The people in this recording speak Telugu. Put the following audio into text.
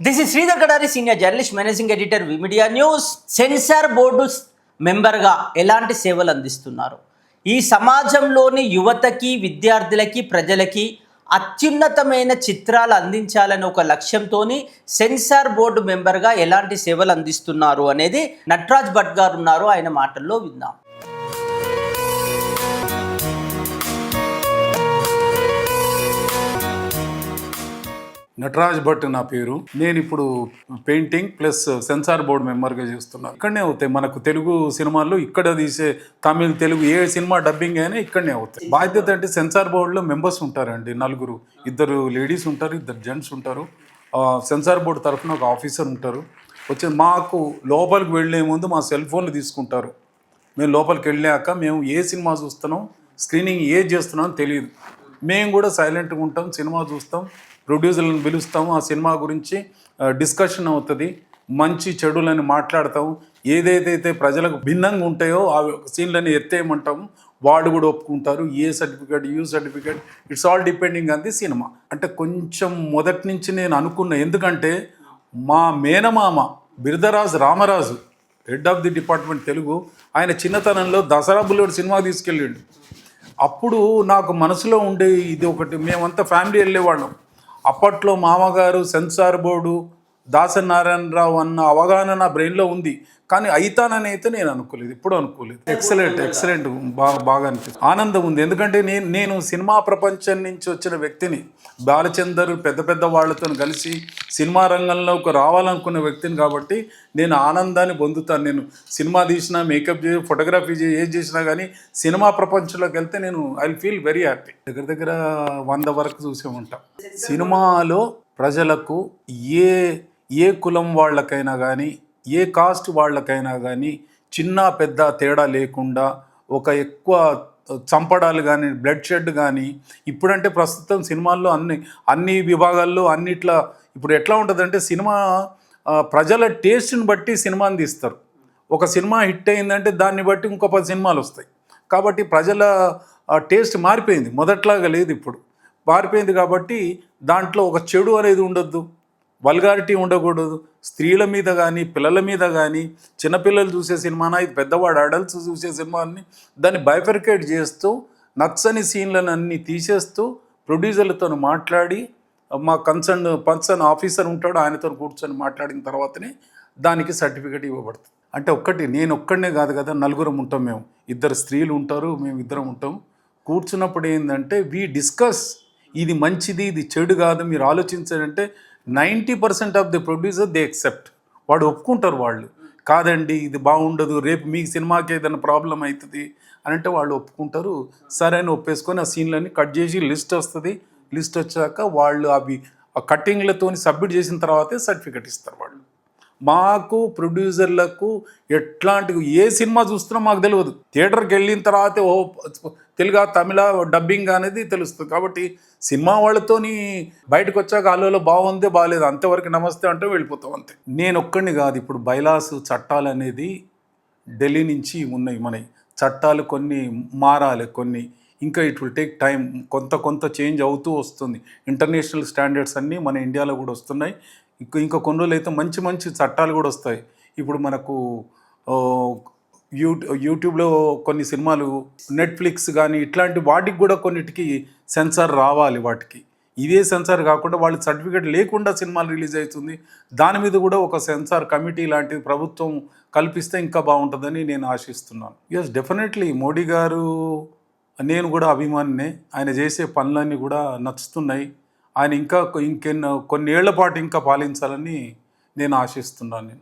This is Sridhar Kadari senior journalist managing editor విమిడియా news censor board మెంబర్గా ఎలాంటి సేవలు అందిస్తున్నారు? ఈ సమాజంలోని యువతకి విద్యార్థులకి ప్రజలకి అత్యున్నతమైన చిత్రాలు అందించాలని ఒక లక్ష్యంతో సెన్సార్ బోర్డు మెంబర్గా ఎలాంటి సేవలు అందిస్తున్నారు అనేది నట్రాజ్ భట్ గారు ఉన్నారు. ఆయన మాటల్లో విందాం. నటరాజ్ భట్ నా పేరు. నేను ఇప్పుడు పెయింటింగ్ ప్లస్ సెన్సార్ బోర్డ్ మెంబర్గా చేస్తున్నాను. ఇక్కడనే అవుతాయి. మనకు తెలుగు సినిమాల్లో ఇక్కడ తీసే తమిళ్ తెలుగు ఏ సినిమా డబ్బింగ్ అయినా ఇక్కడనే అవుతాయి. బాధ్యత అంటే సెన్సార్ బోర్డులో మెంబర్స్ ఉంటారండి. నలుగురు. ఇద్దరు లేడీస్ ఉంటారు ఇద్దరు జెంట్స్ ఉంటారు. సెన్సార్ బోర్డు తరఫున ఒక ఆఫీసర్ ఉంటారు. వచ్చి మాకు లోపలికి వెళ్ళే ముందు మా సెల్ ఫోన్లు తీసుకుంటారు. మేము లోపలికి వెళ్ళాక మేము ఏ సినిమా చూస్తున్నాం స్క్రీనింగ్ ఏ చేస్తున్నాం తెలియదు. మేము కూడా సైలెంట్గా ఉంటాం సినిమా చూస్తాం. ప్రొడ్యూసర్లను పిలుస్తాం ఆ సినిమా గురించి డిస్కషన్ అవుతుంది మంచి చెడులని మాట్లాడతాం ఏదైతే ప్రజలకు భిన్నంగా ఉంటాయో ఆ సీన్లని ఎత్తేయమంటాము. వాడు కూడా ఒప్పుకుంటారు A certificate U certificate it's all depending on the cinema. అంటే కొంచెం మొదటి నుంచి నేను అనుకున్న ఎందుకంటే మా మేనమామ Biradaraju Ramaraju head of the department Telugu ఆయన చిన్నతనంలో దసరా బుల్లెట్ సినిమా తీసుకెళ్ళిండు. అప్పుడు నాకు మనసులో ఉండే ఇది ఒకటి మేమంతా ఫ్యామిలీ వెళ్ళేవాళ్ళం. అప్పట్లో మామగారు సెన్సార్ బోర్డు దాసనారాయణరావు అన్న అవగాహన నా బ్రెయిన్లో ఉంది. కానీ అయితానని అయితే నేను అనుకోలేదు. ఇప్పుడు అనుకోలేదు. ఎక్సలెంట్ ఎక్సలెంట్ బాగా బాగా అనిపిస్తుంది. ఆనందం ఉంది. ఎందుకంటే నేను నేను సినిమా ప్రపంచం నుంచి వచ్చిన వ్యక్తిని బాలచందర్ పెద్ద పెద్ద వాళ్ళతో కలిసి సినిమా రంగంలోకి రావాలనుకున్న వ్యక్తిని కాబట్టి నేను ఆనందాన్ని పొందుతాను. నేను సినిమా తీసినా మేకప్ చేసి ఫోటోగ్రఫీ చేసి ఏది చేసినా కానీ సినిమా ప్రపంచంలోకి వెళ్తే నేను ఐ ఫీల్ వెరీ హ్యాపీ. దగ్గర దగ్గర వంద వరకు చూసే ఉంటాం. సినిమాలో ప్రజలకు ఏ ఏ కులం వాళ్ళకైనా కానీ ఏ కాస్ట్ వాళ్ళకైనా కానీ చిన్న పెద్ద తేడా లేకుండా ఒక ఎక్కువ చంపడాలు కానీ బ్లడ్ షెడ్ కానీ ఇప్పుడంటే ప్రస్తుతం సినిమాల్లో అన్ని అన్ని విభాగాల్లో అన్నిట్లా ఇప్పుడు ఎట్లా ఉంటుందంటే సినిమా ప్రజల టేస్ట్ని బట్టి సినిమాని తీస్తారు. ఒక సినిమా హిట్ అయిందంటే దాన్ని బట్టి ఇంకో పది సినిమాలు వస్తాయి. కాబట్టి ప్రజల టేస్ట్ మారిపోయింది. మొదట్లాగా లేదు ఇప్పుడు. మారిపోయింది కాబట్టి దాంట్లో ఒక చెడు అనేది ఉండొద్దు. వల్గారిటీ ఉండకూడదు. స్త్రీల మీద కానీ పిల్లల మీద కానీ చిన్నపిల్లలు చూసే సినిమానా? ఇది పెద్దవాడు అడల్ట్స్ చూసే సినిమాని దాన్ని బైఫర్కేట్ చేస్తూ నచ్చని సీన్లను అన్ని తీసేస్తూ ప్రొడ్యూసర్లతో మాట్లాడి మా కన్సర్న్ పర్సన్ ఆఫీసర్ ఉంటాడు ఆయనతో కూర్చొని మాట్లాడిన తర్వాతనే దానికి సర్టిఫికేట్ ఇవ్వబడుతుంది. అంటే ఒక్కటి నేను ఒక్కడనే కాదు కదా నలుగురం ఉంటాం మేము. ఇద్దరు స్త్రీలు ఉంటారు మేము ఇద్దరం ఉంటాం. కూర్చున్నప్పుడు ఏంటంటే వి డిస్కస్. ఇది మంచిది ఇది చెడు కాదు. మీరు ఆలోచించారంటే ninety percent of the producer they except. వాడు ఒప్పుకుంటారు వాళ్ళు. కాదండి ఇది బాగుండదు రేపు మీ సినిమాకి ఏదైనా ప్రాబ్లం అవుతుంది అని అంటే వాళ్ళు ఒప్పుకుంటారు. సరే అని ఒప్పేసుకొని ఆ సీన్లన్నీ కట్ చేసి లిస్ట్ వస్తుంది. లిస్ట్ వచ్చాక వాళ్ళు అవి ఆ కట్టింగ్లతో సబ్మిట్ చేసిన తర్వాతే సర్టిఫికెట్ ఇస్తారు వాళ్ళు. మాకు ప్రొడ్యూసర్లకు ఎట్లాంటి ఏ సినిమా చూస్తున్నా మాకు తెలియదు. థియేటర్కి వెళ్ళిన తర్వాత ఓ తెలుగు తమిళ డబ్బింగ్ అనేది తెలుస్తుంది. కాబట్టి సినిమా వాళ్ళతోని బయటకు వచ్చాక అల్లలో బాగుంది బాగాలేదు అంతవరకు నమస్తే అంటే వెళ్ళిపోతాం అంతే. నేను ఒక్కడిని కాదు ఇప్పుడు బైలాసు చట్టాలు అనేది ఢిల్లీ నుంచి ఉన్నాయి మనవి చట్టాలు కొన్ని మారాలి కొన్ని. ఇంకా ఇట్ విల్ టేక్ టైం కొంత కొంత చేంజ్ అవుతూ వస్తుంది. ఇంటర్నేషనల్ స్టాండర్డ్స్ అన్నీ మన ఇండియాలో కూడా వస్తున్నాయి. ఇంకా ఇంకా కొన్ని రోజులు అయితే మంచి మంచి చట్టాలు కూడా వస్తాయి. ఇప్పుడు మనకు ఓ, యూ యూట్యూబ్లో కొన్ని సినిమాలు నెట్ఫ్లిక్స్ కానీ ఇట్లాంటి వాటికి కూడా కొన్నిటికి సెన్సార్ రావాలి వాటికి. ఇదే సెన్సార్ కాకుండా వాళ్ళు సర్టిఫికేట్ లేకుండా సినిమాలు రిలీజ్ అవుతుంది. దాని మీద కూడా ఒక సెన్సార్ కమిటీ లాంటిది ప్రభుత్వం కల్పిస్తే ఇంకా బాగుంటుందని నేను ఆశిస్తున్నాను. ఎస్ డెఫినెట్లీ మోడీ గారు నేను కూడా అభిమానినే. ఆయన చేసే పనులన్నీ కూడా నచ్చుతున్నాయి. ఆయన ఇంకా ఇంకెన్నో కొన్ని ఏళ్ళ పాటు ఇంకా పాలించాలని నేను ఆశిస్తున్నాను. నేను